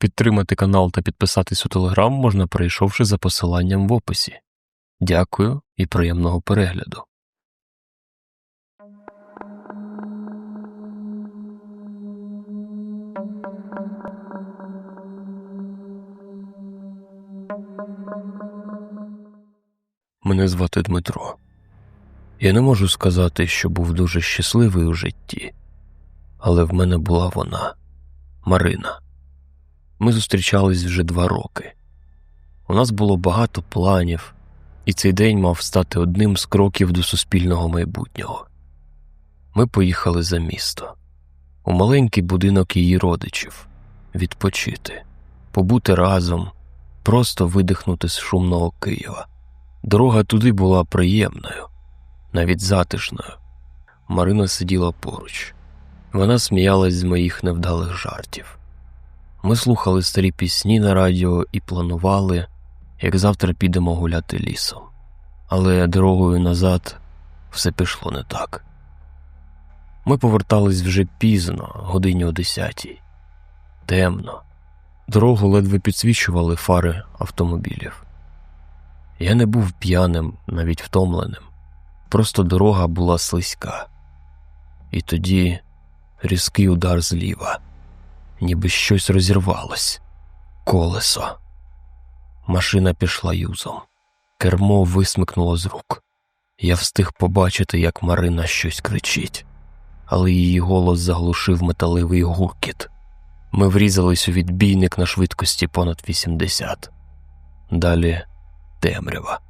Підтримати канал та підписатись у телеграм можна, перейшовши за посиланням в описі. Дякую і приємного перегляду. Мене звати Дмитро. Я не можу сказати, що був дуже щасливий у житті, але в мене була вона, Марина. Ми зустрічались вже два роки. У нас було багато планів, і цей день мав стати одним з кроків до суспільного майбутнього. Ми поїхали за місто, у маленький будинок її родичів, відпочити, побути разом, просто видихнути з шумного Києва. Дорога туди була приємною, навіть затишною. Марина сиділа поруч, вона сміялась з моїх невдалих жартів. Ми слухали старі пісні на радіо і планували, як завтра підемо гуляти лісом. Але дорогою назад все пішло не так. Ми повертались вже пізно, годині о десятій. Темно. Дорогу ледве підсвічували фари автомобілів. Я не був п'яним, навіть втомленим, просто дорога була слизька. І тоді різкий удар зліва, ніби щось розірвалось, колесо. Машина пішла юзом, кермо висмикнуло з рук. Я встиг побачити, як Марина щось кричить, але її голос заглушив металевий гуркіт. Ми врізались у відбійник на швидкості понад 80. Далі темрява.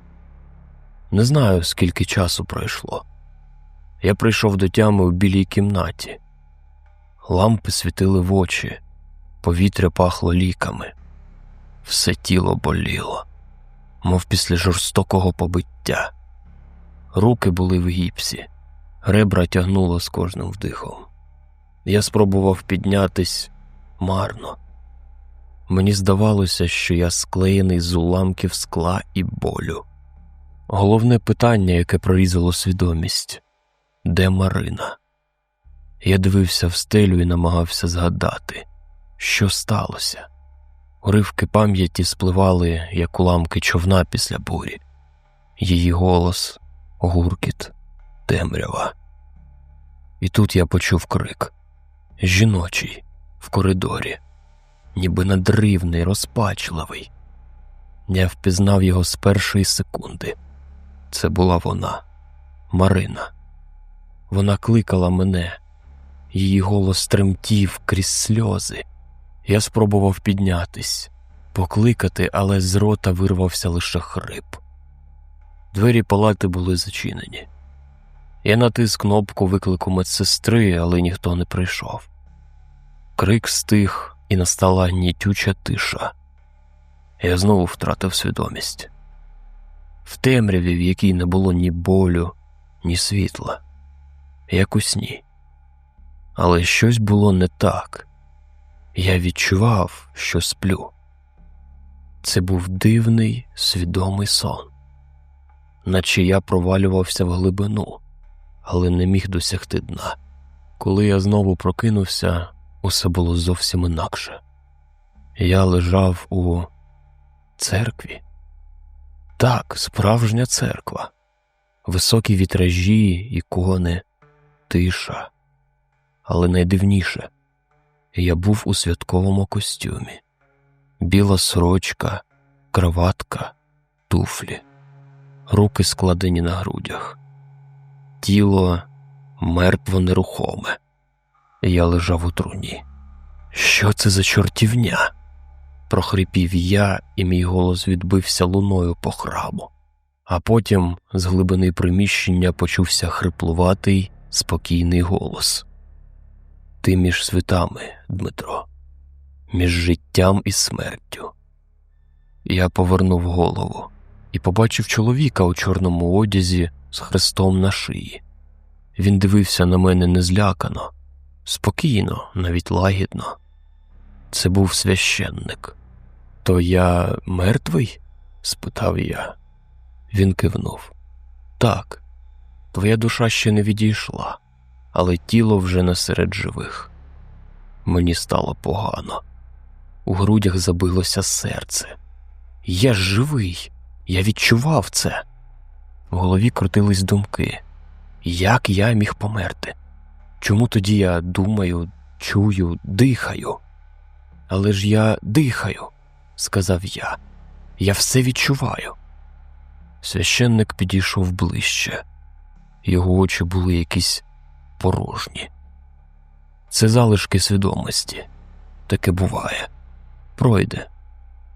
Не знаю, скільки часу пройшло. Я прийшов до тями у білій кімнаті. Лампи світили в очі, повітря пахло ліками, все тіло боліло, мов після жорстокого побиття. Руки були в гіпсі, ребра тягнуло з кожним вдихом. Я спробував піднятись марно. Мені здавалося, що я склеєний з уламків скла і болю. Головне питання, яке прорізало свідомість де Марина? Я дивився в стелю і намагався згадати, що сталося. Уривки пам'яті спливали, як уламки човна після бурі, її голос, гуркіт, темрява. І тут я почув крик жіночий в коридорі ніби надривний, розпачливий. Я впізнав його з першої секунди. Це була вона, Марина. Вона кликала мене, її голос тремтів крізь сльози. Я спробував піднятись, покликати, але з рота вирвався лише хрип. Двері палати були зачинені. Я натис кнопку виклику медсестри, але ніхто не прийшов. Крик стих, і настала гнітюча тиша. Я знову втратив свідомість в темряві, в якій не було ні болю, ні світла, як у сні. Але щось було не так. Я відчував, що сплю. Це був дивний, свідомий сон, наче я провалювався в глибину, але не міг досягти дна. Коли я знову прокинувся, усе було зовсім інакше. Я лежав у церкві. Так, справжня церква, високі вітражі, ікони, тиша. Але найдивніше я був у святковому костюмі, біла сорочка, кроватка, туфлі, руки складені на грудях, тіло мертво нерухоме. Я лежав у труні. Що це за чортівня? прохрипів я, і мій голос відбився луною по храму, а потім з глибини приміщення почувся хриплуватий, спокійний голос. Ти між світами, Дмитро, між життям і смертю. Я повернув голову і побачив чоловіка у чорному одязі з хрестом на шиї. Він дивився на мене незлякано спокійно, навіть лагідно. Це був священник. То я мертвий? спитав я. Він кивнув. Так, твоя душа ще не відійшла, але тіло вже не серед живих. Мені стало погано. у грудях забилося серце. Я живий, я відчував це. В голові крутились думки. Як я міг померти? Чому тоді я думаю, чую, дихаю? Але ж я дихаю, сказав я. Я все відчуваю. Священник підійшов ближче, його очі були якісь порожні. Це залишки свідомості. Таке буває. Пройде,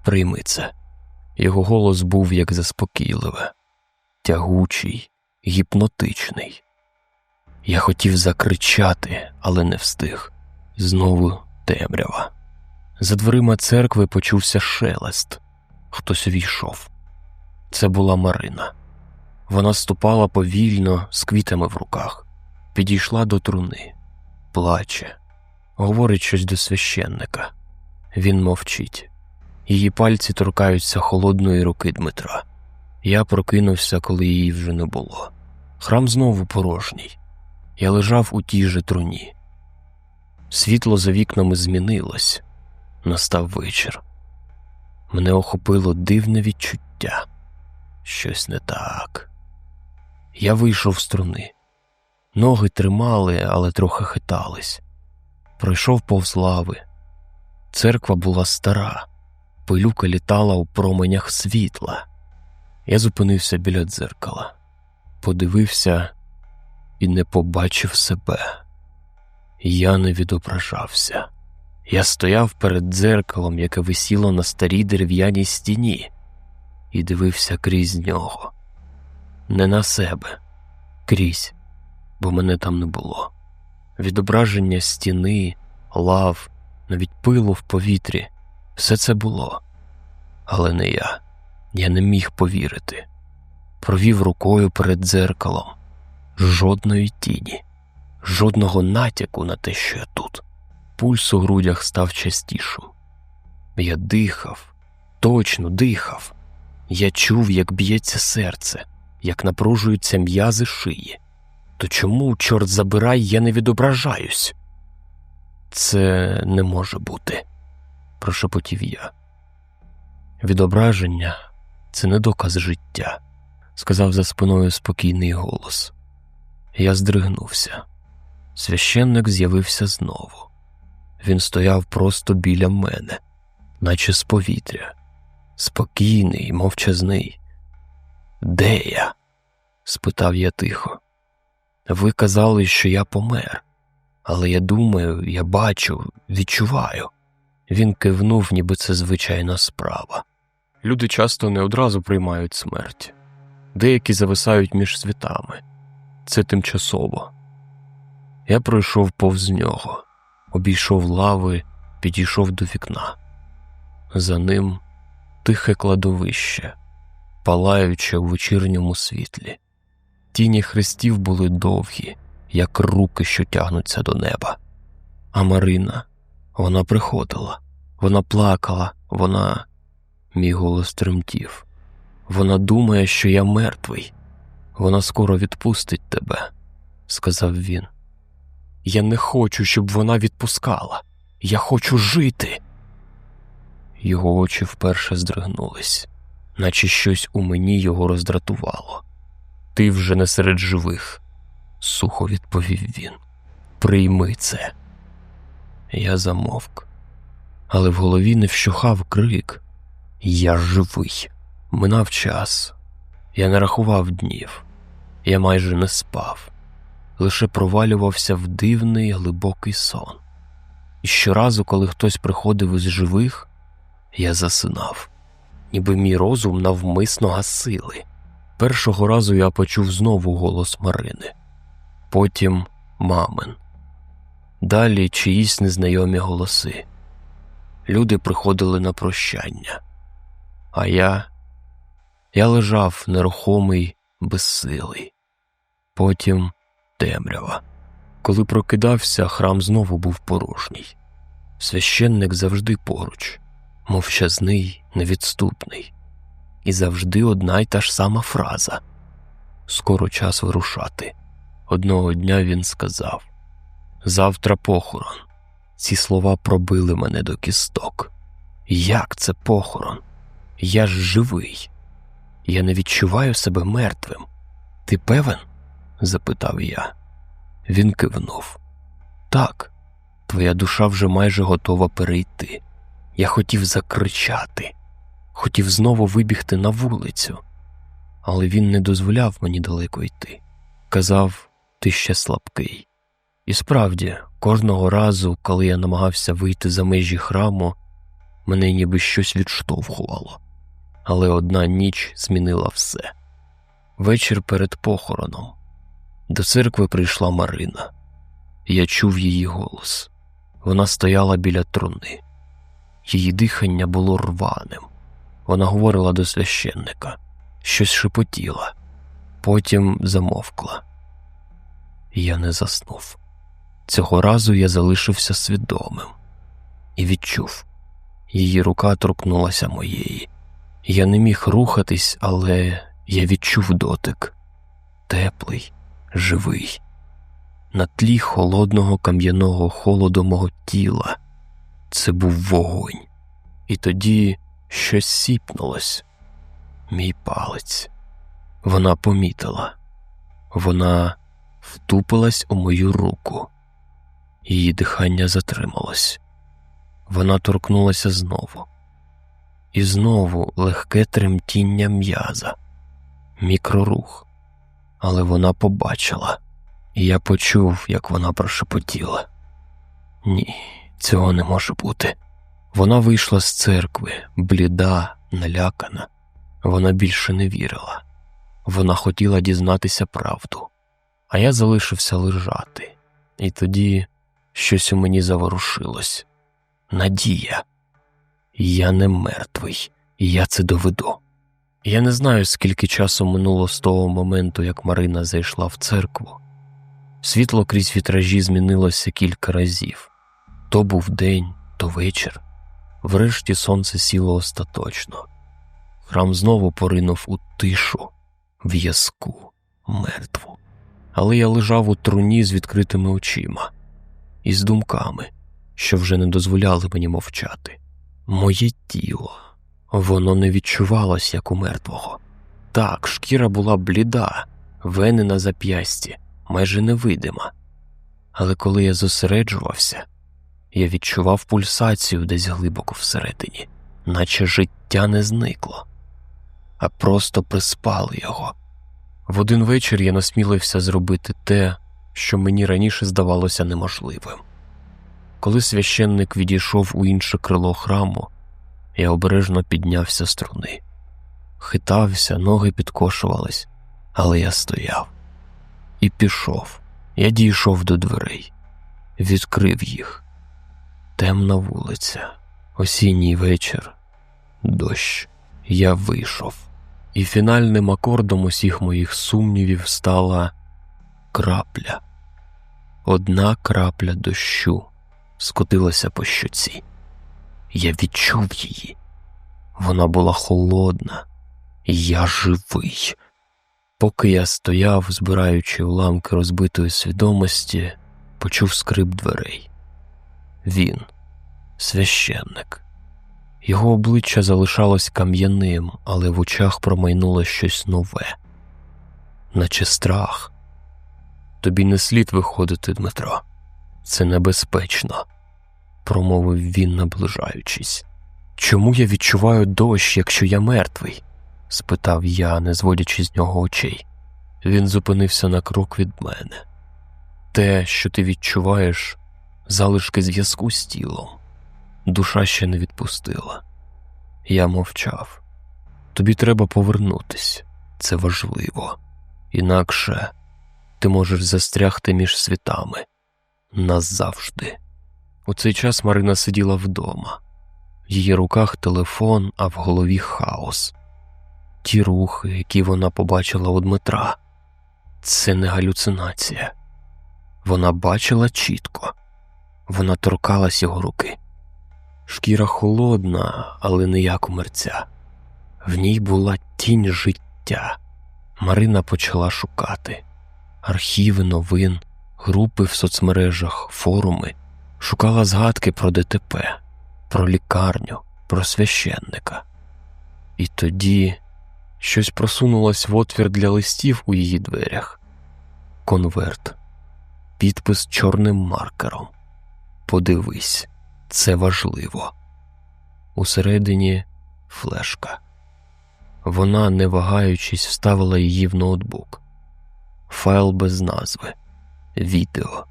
прийми це. Його голос був як заспокійливе, тягучий, гіпнотичний. Я хотів закричати, але не встиг. Знову темрява. За дверима церкви почувся шелест. Хтось увійшов. Це була Марина. Вона ступала повільно з квітами в руках, підійшла до труни, плаче, говорить щось до священника. Він мовчить. Її пальці торкаються холодної руки Дмитра. Я прокинувся, коли її вже не було. Храм знову порожній. Я лежав у тій же труні. Світло за вікнами змінилось. Настав вечір. Мене охопило дивне відчуття. Щось не так. Я вийшов з труни. Ноги тримали, але трохи хитались. Пройшов повз лави. Церква була стара, пилюка літала у променях світла. Я зупинився біля дзеркала, подивився і не побачив себе. Я не відображався. Я стояв перед дзеркалом, яке висіло на старій дерев'яній стіні, і дивився крізь нього. Не на себе, крізь, бо мене там не було. Відображення стіни, лав, навіть пилу в повітрі все це було. Але не я. Я не міг повірити. Провів рукою перед дзеркалом жодної тіні, жодного натяку на те, що я тут. Пульс у грудях став частішим. Я дихав, точно дихав. Я чув, як б'ється серце, як напружуються м'язи шиї. То чому, чорт забирай, я не відображаюсь? Це не може бути, прошепотів я. Відображення це не доказ життя, сказав за спиною спокійний голос. Я здригнувся. Священник з'явився знову. Він стояв просто біля мене, наче з повітря, спокійний, мовчазний. Де я? спитав я тихо. Ви казали, що я помер, але я думаю, я бачу, відчуваю. Він кивнув, ніби це звичайна справа. Люди часто не одразу приймають смерть, деякі зависають між світами. Це тимчасово. Я пройшов повз нього, обійшов лави, підійшов до вікна. За ним тихе кладовище, палаюче у вечірньому світлі. Тіні хрестів були довгі, як руки, що тягнуться до неба. А Марина, вона приходила, вона плакала, вона. Мій голос тремтів. Вона думає, що я мертвий. Вона скоро відпустить тебе, сказав він. Я не хочу, щоб вона відпускала. Я хочу жити. Його очі вперше здригнулись, наче щось у мені його роздратувало. Ти вже не серед живих, сухо відповів він. Прийми це. Я замовк, але в голові не вщухав крик. Я живий. Минав час. Я не рахував днів, я майже не спав, лише провалювався в дивний глибокий сон. І щоразу, коли хтось приходив із живих, я засинав, ніби мій розум навмисно гасили. Першого разу я почув знову голос Марини, потім мамин, далі чиїсь незнайомі голоси. Люди приходили на прощання, а я я лежав нерухомий, безсилий. Потім темрява. Коли прокидався, храм знову був порожній. Священник завжди поруч, мовчазний, невідступний і завжди одна й та ж сама фраза скоро час вирушати. Одного дня він сказав Завтра похорон. Ці слова пробили мене до кісток. Як це похорон? Я ж живий. Я не відчуваю себе мертвим. Ти певен? запитав я. Він кивнув. Так, твоя душа вже майже готова перейти. Я хотів закричати, хотів знову вибігти на вулицю, але він не дозволяв мені далеко йти. Казав, ти ще слабкий. І справді, кожного разу, коли я намагався вийти за межі храму, мене ніби щось відштовхувало, але одна ніч змінила все. Вечір перед похороном. До церкви прийшла Марина. Я чув її голос. Вона стояла біля труни. Її дихання було рваним. Вона говорила до священника, щось шепотіла, потім замовкла. Я не заснув. Цього разу я залишився свідомим і відчув, її рука торкнулася моєї. Я не міг рухатись, але я відчув дотик теплий, живий, на тлі холодного кам'яного холоду мого тіла. Це був вогонь, і тоді щось сіпнулось. Мій палець. Вона помітила, вона втупилась у мою руку, її дихання затрималось. Вона торкнулася знову, і знову легке тремтіння м'яза, мікрорух, але вона побачила, і я почув, як вона прошепотіла. Ні, цього не може бути. Вона вийшла з церкви, бліда, налякана. Вона більше не вірила. Вона хотіла дізнатися правду, а я залишився лежати, і тоді щось у мені заворушилось. Надія. Я не мертвий, і я це доведу. Я не знаю, скільки часу минуло з того моменту, як Марина зайшла в церкву. Світло крізь вітражі змінилося кілька разів то був день, то вечір. Врешті сонце сіло остаточно. Храм знову поринув у тишу, в'язку, мертву. Але я лежав у труні з відкритими очима і з думками, що вже не дозволяли мені мовчати. Моє тіло, воно не відчувалось, як у мертвого. Так, шкіра була бліда, вени на зап'ясті, майже невидима. Але коли я зосереджувався, я відчував пульсацію десь глибоко всередині, наче життя не зникло, а просто приспали його. В один вечір я насмілився зробити те, що мені раніше здавалося неможливим. Коли священник відійшов у інше крило храму, я обережно піднявся з труни. Хитався, ноги підкошувались, але я стояв і пішов. Я дійшов до дверей, відкрив їх темна вулиця, осінній вечір, дощ. Я вийшов, і фінальним акордом усіх моїх сумнівів стала крапля. Одна крапля дощу скотилася по щоці. Я відчув її. Вона була холодна, я живий. Поки я стояв, збираючи уламки розбитої свідомості, почув скрип дверей. Він, священник. Його обличчя залишалось кам'яним, але в очах промайнуло щось нове, наче страх. Тобі не слід виходити, Дмитро, це небезпечно, промовив він, наближаючись. Чому я відчуваю дощ, якщо я мертвий? спитав я, не зводячи з нього очей. Він зупинився на крок від мене. Те, що ти відчуваєш, залишки зв'язку з тілом. Душа ще не відпустила. Я мовчав. Тобі треба повернутись, це важливо, інакше ти можеш застрягти між світами назавжди. У цей час Марина сиділа вдома, в її руках телефон, а в голові хаос. Ті рухи, які вона побачила у Дмитра, це не галюцинація. Вона бачила чітко. Вона торкалась його руки. Шкіра холодна, але не як у мерця. В ній була тінь життя. Марина почала шукати архіви новин, групи в соцмережах, форуми, шукала згадки про ДТП, про лікарню, про священника. І тоді щось просунулось в отвір для листів у її дверях. Конверт, підпис чорним маркером. Подивись, це важливо. Усередині флешка. Вона, не вагаючись, вставила її в ноутбук. Файл без назви, відео,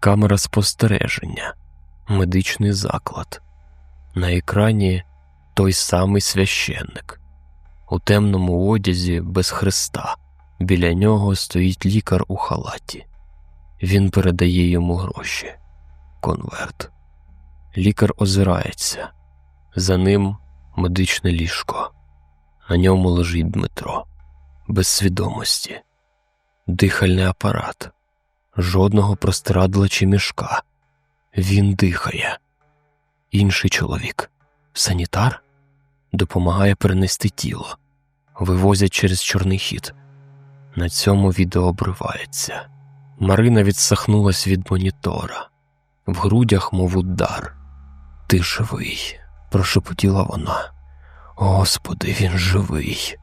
камера спостереження, медичний заклад. На екрані той самий священник. У темному одязі без хреста. Біля нього стоїть лікар у халаті. Він передає йому гроші. Конверт. Лікар озирається. За ним медичне ліжко. На ньому лежить Дмитро, без свідомості, дихальний апарат, жодного простирадла чи мішка. Він дихає. Інший чоловік, санітар, допомагає перенести тіло, вивозять через чорний хід. На цьому відео обривається. Марина відсахнулась від монітора, в грудях, мов удар. Ти живий, прошепотіла вона. Господи, він живий.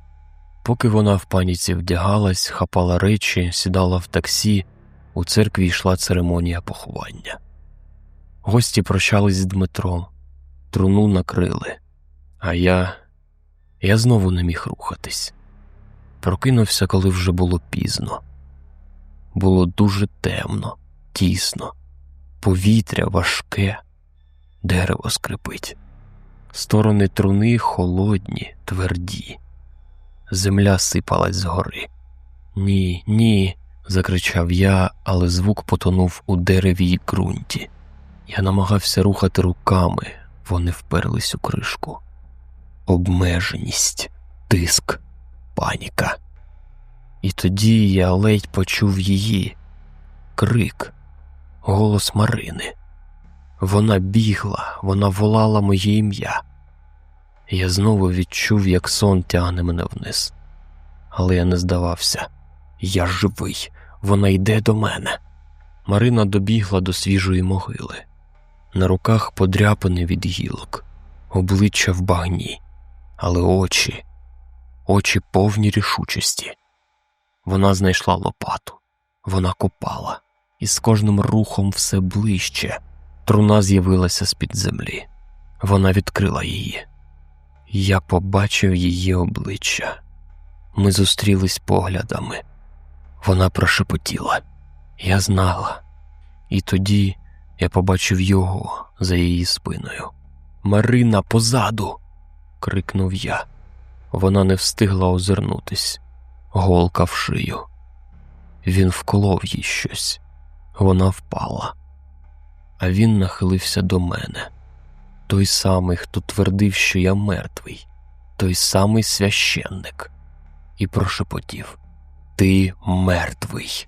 Поки вона в паніці вдягалась, хапала речі, сідала в таксі, у церкві йшла церемонія поховання. Гості прощались з Дмитром, труну накрили, а я я знову не міг рухатись. Прокинувся, коли вже було пізно. Було дуже темно, тісно, повітря важке, дерево скрипить. Сторони труни холодні, тверді. Земля сипалась згори. Ні, ні, закричав я, але звук потонув у дереві й ґрунті. Я намагався рухати руками, вони вперлись у кришку. Обмеженість, тиск, паніка. І тоді я ледь почув її крик, голос Марини. Вона бігла, вона волала моє ім'я. Я знову відчув, як сон тягне мене вниз. Але я не здавався. Я живий, вона йде до мене. Марина добігла до свіжої могили. На руках подряпини від гілок, обличчя в багні, але очі, очі повні рішучості. Вона знайшла лопату, вона копала, і з кожним рухом все ближче. Труна з'явилася з-під землі. Вона відкрила її. Я побачив її обличчя. Ми зустрілись поглядами. Вона прошепотіла. Я знала. І тоді я побачив його за її спиною. Марина позаду. крикнув я. Вона не встигла озирнутись, голка в шию. Він вколов їй щось. Вона впала а він нахилився до мене. Той самий, хто твердив, що я мертвий, той самий священник, і прошепотів Ти мертвий.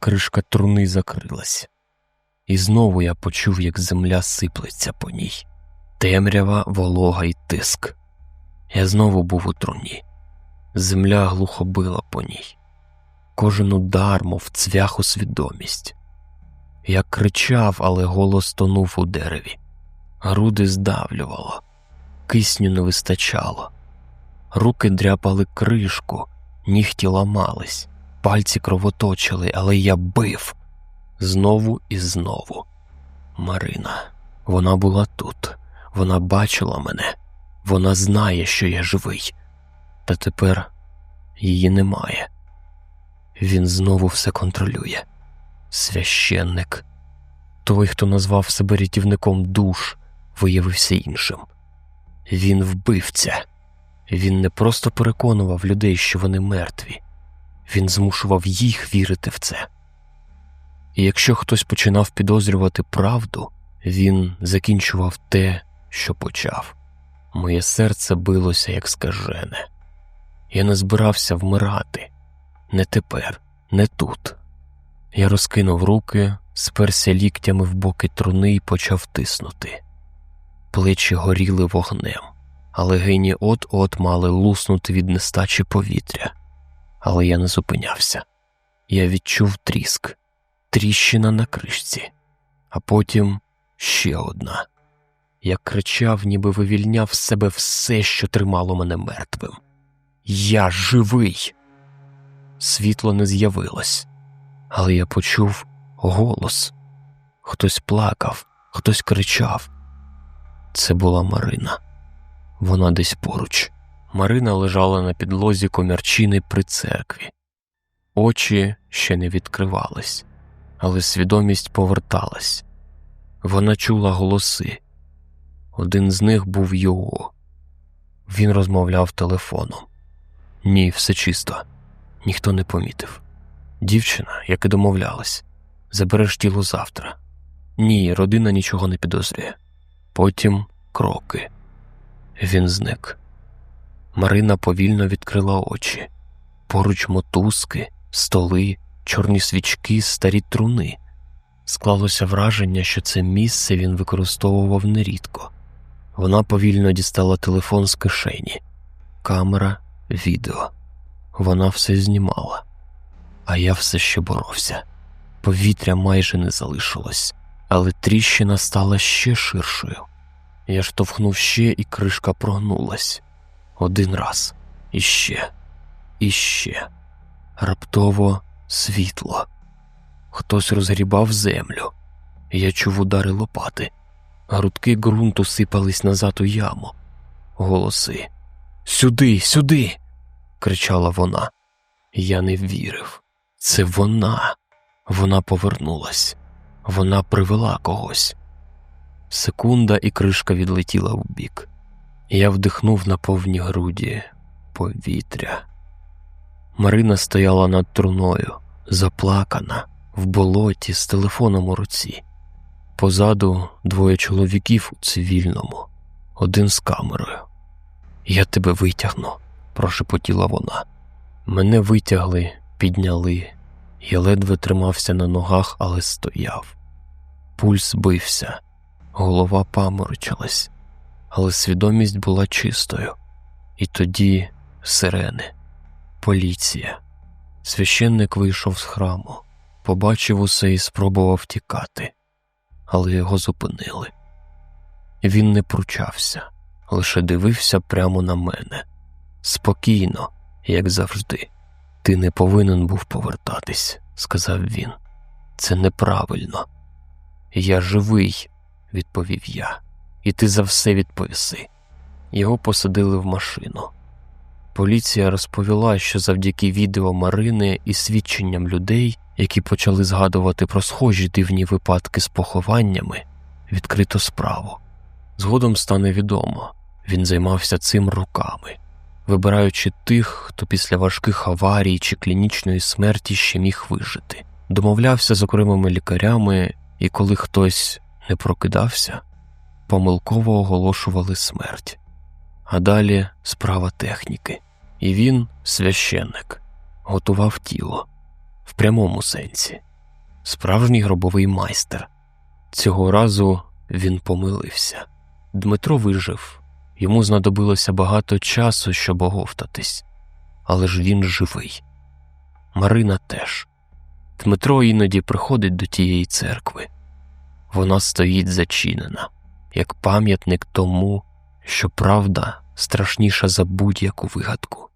Кришка труни закрилась, і знову я почув, як земля сиплеться по ній, темрява, волога й тиск. Я знову був у труні. Земля глухо била по ній. Кожен удар, мов цвях у свідомість. Я кричав, але голос тонув у дереві. Груди здавлювало, кисню не вистачало. Руки дряпали кришку, нігті ламались, пальці кровоточили, але я бив знову і знову. Марина, вона була тут, вона бачила мене, вона знає, що я живий, та тепер її немає. Він знову все контролює священник. Той, хто назвав себе рятівником душ, виявився іншим. Він вбивця. Він не просто переконував людей, що вони мертві, він змушував їх вірити в це. І якщо хтось починав підозрювати правду, він закінчував те, що почав. Моє серце билося, як скажене. Я не збирався вмирати не тепер, не тут. Я розкинув руки, сперся ліктями в боки труни і почав тиснути. Плечі горіли вогнем, але гені от-от мали луснути від нестачі повітря. Але я не зупинявся. Я відчув тріск, тріщина на кришці, а потім ще одна. Я кричав, ніби вивільняв з себе все, що тримало мене мертвим. Я живий. Світло не з'явилось, але я почув голос. Хтось плакав, хтось кричав. Це була Марина. Вона десь поруч. Марина лежала на підлозі комірчини при церкві. Очі ще не відкривались, але свідомість поверталась. Вона чула голоси. Один з них був його. Він розмовляв телефоном. Ні, все чисто, ніхто не помітив. Дівчина, як і домовлялась, забереш тіло завтра. Ні, родина нічого не підозрює. Потім кроки. Він зник. Марина повільно відкрила очі. Поруч мотузки, столи, чорні свічки, старі труни. Склалося враження, що це місце він використовував нерідко. Вона повільно дістала телефон з кишені, камера, відео. Вона все знімала, а я все ще боровся. Повітря майже не залишилось, але тріщина стала ще ширшою. Я штовхнув ще, і кришка прогнулась. Один раз, іще, іще. Раптово світло. Хтось розгрібав землю. Я чув удари лопати. Грудки ґрунту сипались назад у яму. Голоси. Сюди, сюди. кричала вона. Я не вірив. Це вона. Вона повернулась. Вона привела когось. Секунда, і кришка відлетіла вбік. Я вдихнув на повні груді повітря. Марина стояла над труною, заплакана, в болоті з телефоном у руці. Позаду двоє чоловіків у цивільному, один з камерою. Я тебе витягну, прошепотіла вона. Мене витягли, підняли. Я ледве тримався на ногах, але стояв. Пульс бився, голова паморочилась, але свідомість була чистою. І тоді сирени, поліція. Священник вийшов з храму, побачив усе і спробував тікати, але його зупинили. Він не пручався, лише дивився прямо на мене. Спокійно, як завжди. Ти не повинен був повертатись, сказав він. Це неправильно. Я живий, відповів я, і ти за все відповіси. Його посадили в машину. Поліція розповіла, що завдяки відео Марини і свідченням людей, які почали згадувати про схожі дивні випадки з похованнями, відкрито справу. Згодом стане відомо, він займався цим руками, вибираючи тих, хто після важких аварій чи клінічної смерті ще міг вижити, домовлявся з окремими лікарями, і коли хтось не прокидався, помилково оголошували смерть. А далі справа техніки. І він, священник, готував тіло в прямому сенсі, справжній гробовий майстер. Цього разу він помилився. Дмитро вижив, йому знадобилося багато часу, щоб оговтатись, але ж він живий. Марина теж. Дмитро іноді приходить до тієї церкви. Вона стоїть зачинена, як пам'ятник тому, що правда страшніша за будь-яку вигадку.